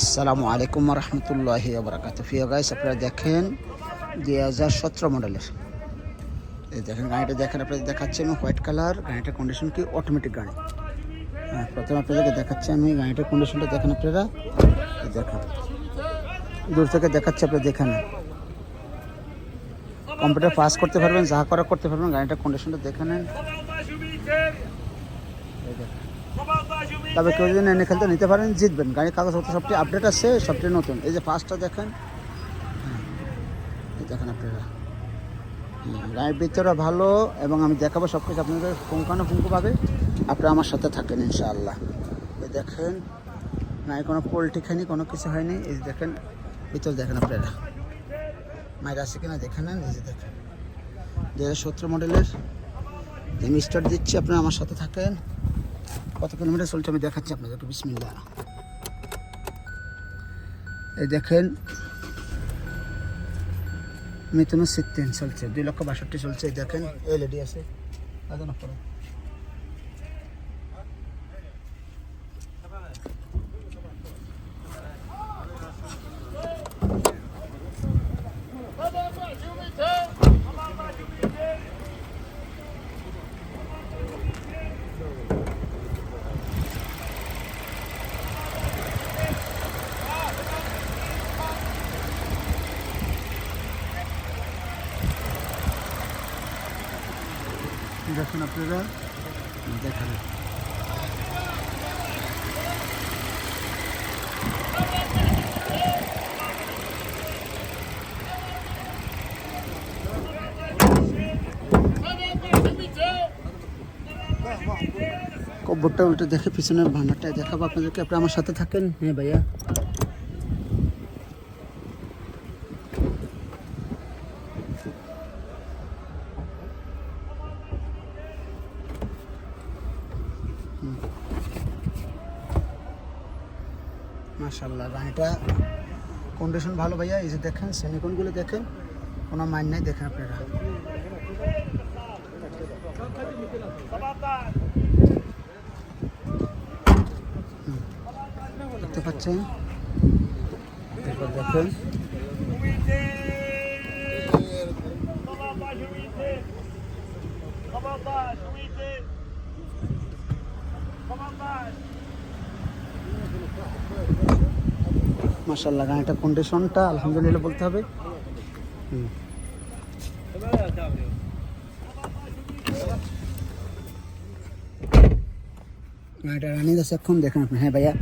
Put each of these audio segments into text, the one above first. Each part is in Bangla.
আসসালামু আলাইকুম রহমতুল্লাহ বরাকাত ফিয়া গাইস আপনারা দেখেন দুই হাজার সতেরো মডেলের। এই দেখেন, গাড়িটা দেখেন, আপনাদের দেখাচ্ছি আমি হোয়াইট কালার। গাড়িটার কন্ডিশন কি? অটোমেটিক গাড়ি। হ্যাঁ প্রথমে আপনাদেরকে দেখাচ্ছি আমি গাড়িটার কন্ডিশনটা দেখেন আপনারা? দেখেন। দূর থেকে দেখাচ্ছি আপনারা দেখেন কম্পিউটার পাস করতে পারবেন, যা করা করতে পারবেন, গাড়িটার কন্ডিশনটা দেখে নেন। দেখেন। তবে কেউ যদি এনে খেলতে নিতে পারেন, জিতবেন। গাড়ির কাগজপত্র সবটি আপডেট আছে, সবটি নতুন। এই যে ফার্স্টটা দেখেন। দেখেন আপনারা। গাড়ির ভিতরে ভালো, এবং আমি দেখাবো সব কিছু আপনাদের পুঙ্খানুপুঙ্খভাবে আপনারা আমার সাথে থাকেন, ইনশাআল্লাহ। এই দেখেন গাড়ি কোনো পোলট্রি খায়নি, কোনো কিছু হয়নি। এই যে দেখেন, ভিতরে দেখেন আপনারা। মায়ের আছে কিনা দেখে নেন, এই যে দেখেন। দু হাজার সতেরো মডেলের আমি স্টার্ট দিচ্ছি, আপনারা আমার সাথে থাকেন। কত কিলোমিটার চলছে আমি দেখাচ্ছি আপনাদেরকে বিসমিল্লা এই দেখেন মিথুন সিত্তেন চলছে, দুই লক্ষ বাষট্টি চলছে, এই দেখেন এলইডি আছে। আদান করো দেখেন আপনারা। দেখেন কব্বরটা উল্টে দেখে পিছনের ভান্ডারটা দেখাবো। আপনাদেরকে আপনি আমার সাথে থাকেন? হ্যাঁ ভাইয়া। মাশাল্লাহ গাড়িটা কন্ডিশন ভালো ভাইয়া, এই যে দেখেন সেমিকনগুলো দেখেন, কোনো মাইন নাই, দেখেন আপনারা। দেখতে পাচ্ছেন দেখেন মাশাল্লাহ গাড়িটা কন্ডিশনটা আলহামদুলিল্লাহ বলতে হবে। হুম। রানিং আছে এখন, দেখেন আপনি। হ্যাঁ ভাইয়া,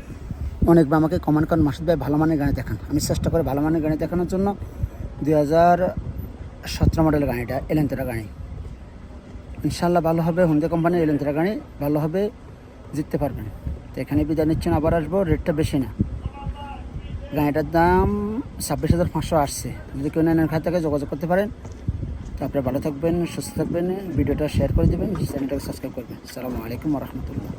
অনেক আমাকে কমেন্ট করেন, মাসুদ ভাই ভালো মানের গাড়ি দেখান। আমি চেষ্টা করি ভালো মানের গাড়ি দেখানোর জন্য। দুই হাজার সতেরো মডেলের গাড়িটা এলেন্তেরা গাড়ি। ইনশাল্লাহ ভালো হবে হুন্ডা কোম্পানির এলেন্তেরা গাড়ি, ভালো হবে। জিততে পারবেন। তো এখানে বিদায় নিচ্ছেন, আবার আসব। রেটটা বেশি না। গাড়িটার দাম ছাব্বিশ হাজার পাঁচশো আসছে। যদি কেউ নেন খাত থেকে যোগাযোগ করতে পারেন। তো আপনারা ভালো থাকবেন, সুস্থ থাকবেন। ভিডিওটা শেয়ার করে দেবেন। চ্যানেলটাকে সাবস্ক্রাইব করবেন। আসসালামু আলাইকুম রহমতুল্লাহ।